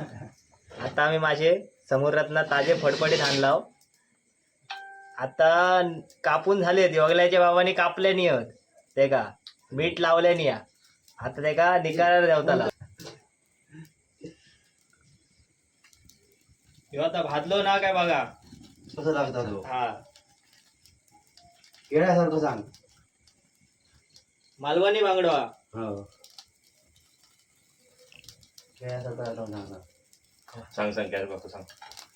आता आम्ही माझे समुद्रातनं ताजे फडफडीत आणलाव आता कापून झाले योगल्याच्या बाबांनी कापले नियत. ते का मीठ लावले निया. आता ते का निकाल देवताला आता भाजलो ना काय बघा. कसं लागता तो हा. केळ्यासारखं सांग. मालवणी बांगडवा. हो. केळ्यासारखं लागतं सांगा सांग सांग काय बघतो सांग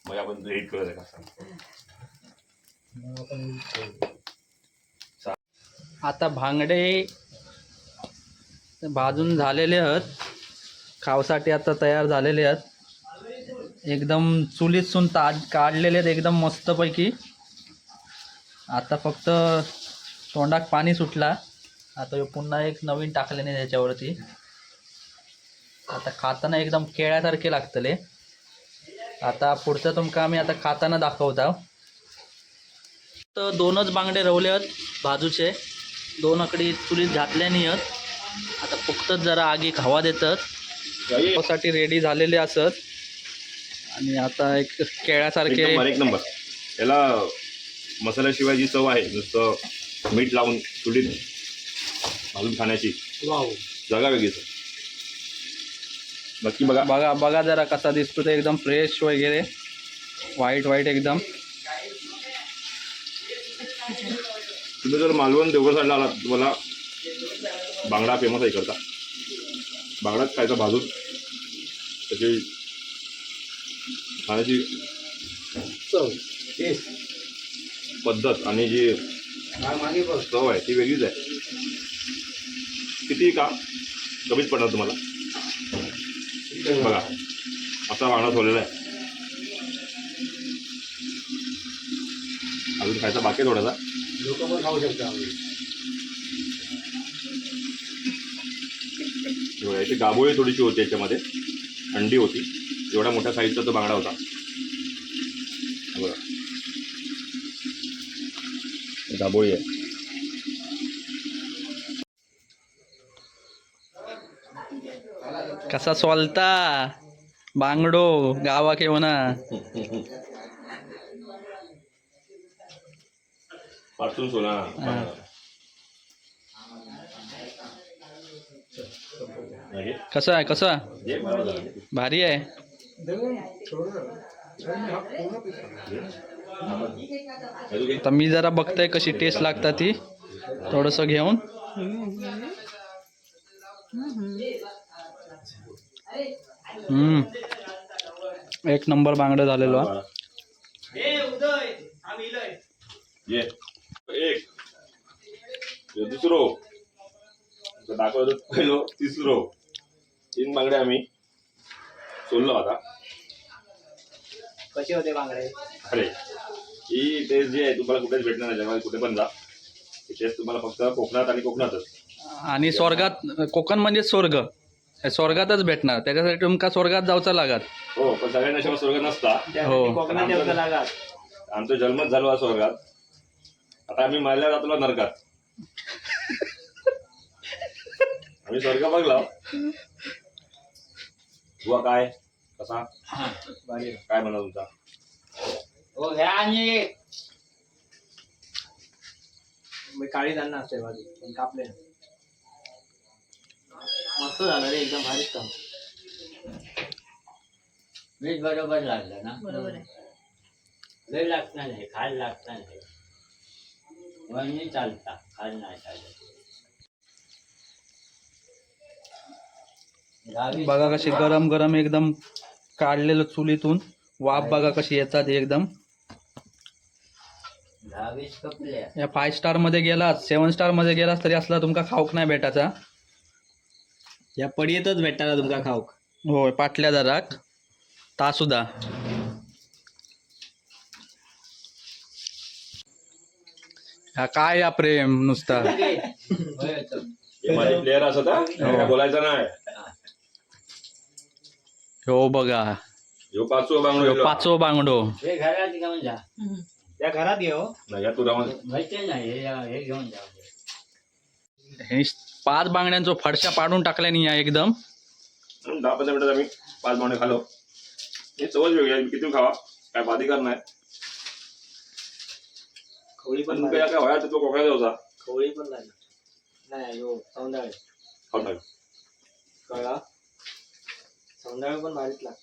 मग आपण एडिट करूया का सांग आता भांगडे भाजून झालेले आहेत खावसाठी आता तयार झालेले आहेत एकदम चुलीतसून ताज काढलेले आहेत एकदम मस्तपैकी आता फक्त तोंडात पाणी सुटला आता ह्यो पुन्हा एक नवीन टाकल्याने त्याच्यावरती आता खाताना एकदम केळ्यासारखे लागतले. आता पुढचं तुमका आम्ही आता खाताना दाखवता. तर दोनच बांगडे रवले आहेत बाजूचे. दोन आकडी चुलीत घातल्याने आहेत. आता फक्त जरा आगी खावा देतात. साठी रेडी झालेले असत. आणि आता एक केळ्यासारखे नंबर एक नंबर याला मसाल्याशिवाय जी चव आहे नुसतं मीठ लावून चुलीत घालून खाण्याची. जागा वेगळीच आहे. नक्की बघा. बघा बघा जरा कसा दिसतो ते एकदम फ्रेश वगैरे. व्हाईट व्हाईट एकदम. तुम्ही जर मालवण देवगड साईडला आलात तुम्हाला बांगडा फेमस आहे इकडचा. बांगडाच खायचा भाजून त्याची खाण्याची पद्धत आणि जी चव आहे ती वेगळीच आहे. किती का? कमीच पडणार तुम्हाला. बघा. असा बांगडा ठेवलेला आहे. अजून खायचा बाकी थोडासा. लोक पण खाऊ याची गाभोळी थोडीशी होती याच्यामध्ये. अंडी होती. एवढा मोठ्या साईजचा तो बांगडा होता. बघा. गाभोळी आहे. कसा सोलता? बांगडो गावा केवना सोला. हे. कसा आहे? कसा. भारी आहे. आता मी जरा बघतोय कशी टेस्ट लागता ती. थोडंसं घेऊन. हम्म. एक नंबर बांगडं झालेलो हा. ए उदय आम्ही इलोय. ये. एक. दुसरो. आता दाखवलं पहिलो तिसरो. तीन बांगडे आम्ही सोडलो आता. कसे होते बांगडे? अरे ही टेस्ट जी आहे तुम्हाला कुठेच भेटणार नाही जगात कुठे पण जा. टेस्ट तुम्हाला फक्त कोकणात आणि कोकणातच. आणि स्वर्गात कोकण म्हणजे स्वर्ग. स्वर्गातच भेटणार. त्याच्यासाठी तुमका स्वर्गात जाऊचा लागत. हो पण सगळ्यांना शिवाय स्वर्ग नसता. कोकणात लागात. आमचा जन्मच झालो हा स्वर्गात. आता आम्ही मरल्या जातो नरकात. आम्ही स्वर्ग बघला. बुवा काय? कसा? काय म्हणा तुमचा? हो घ्या आणि मी काळी धान्य असते बाजू पण कापले. नाही. मस्त झालं रे एकदम भारीच काम. मीठ बरोबर लागलं ना? बरोबर आहे. लय लागणार नाही खाल लागणार नाही चालता खाल नाही चालत. गावी बघा कशी गरम गरम एकदम काढलेलं चुलीतून. वाफ बघा कशी येतात एकदम. दहावीस या फाय स्टारमध्ये गेलात सेवन स्टारमध्ये गेलास तरी असला तुमका खाऊक नाही भेटायचा. या पडीतच भेटणार ना तुमका खाऊक. होय पाटल्या जराक ता सुद्धा हा काय या प्रेम नुसता. हे माझे प्लेअर असत हा. काय बोलायचं नाही. हो बघा. ह्यो पाचवा बांगडो ह्यो. पाचवो बांगडो. हे घरात घेऊन जा. त्या घरात येऊ नाही, या तुरामध्ये माहिती नाही हे हे घेऊन जा. हे पाच बांगड्यांचो फडशा पाडून टाकल्या नाही या एकदम. दहा पंधरा मिनिटात आम्ही पाच बांगडे खालो. हे चवच वेगळी आहे किती खावा? काय बाधिकार नाही खवळी पण. काय काय वयात तो कोकणाचा होता? खवळी पण लागली नाही हो सौंदाळे खाऊन टाक. कळला? सौंदाळे पण भारीच लागतात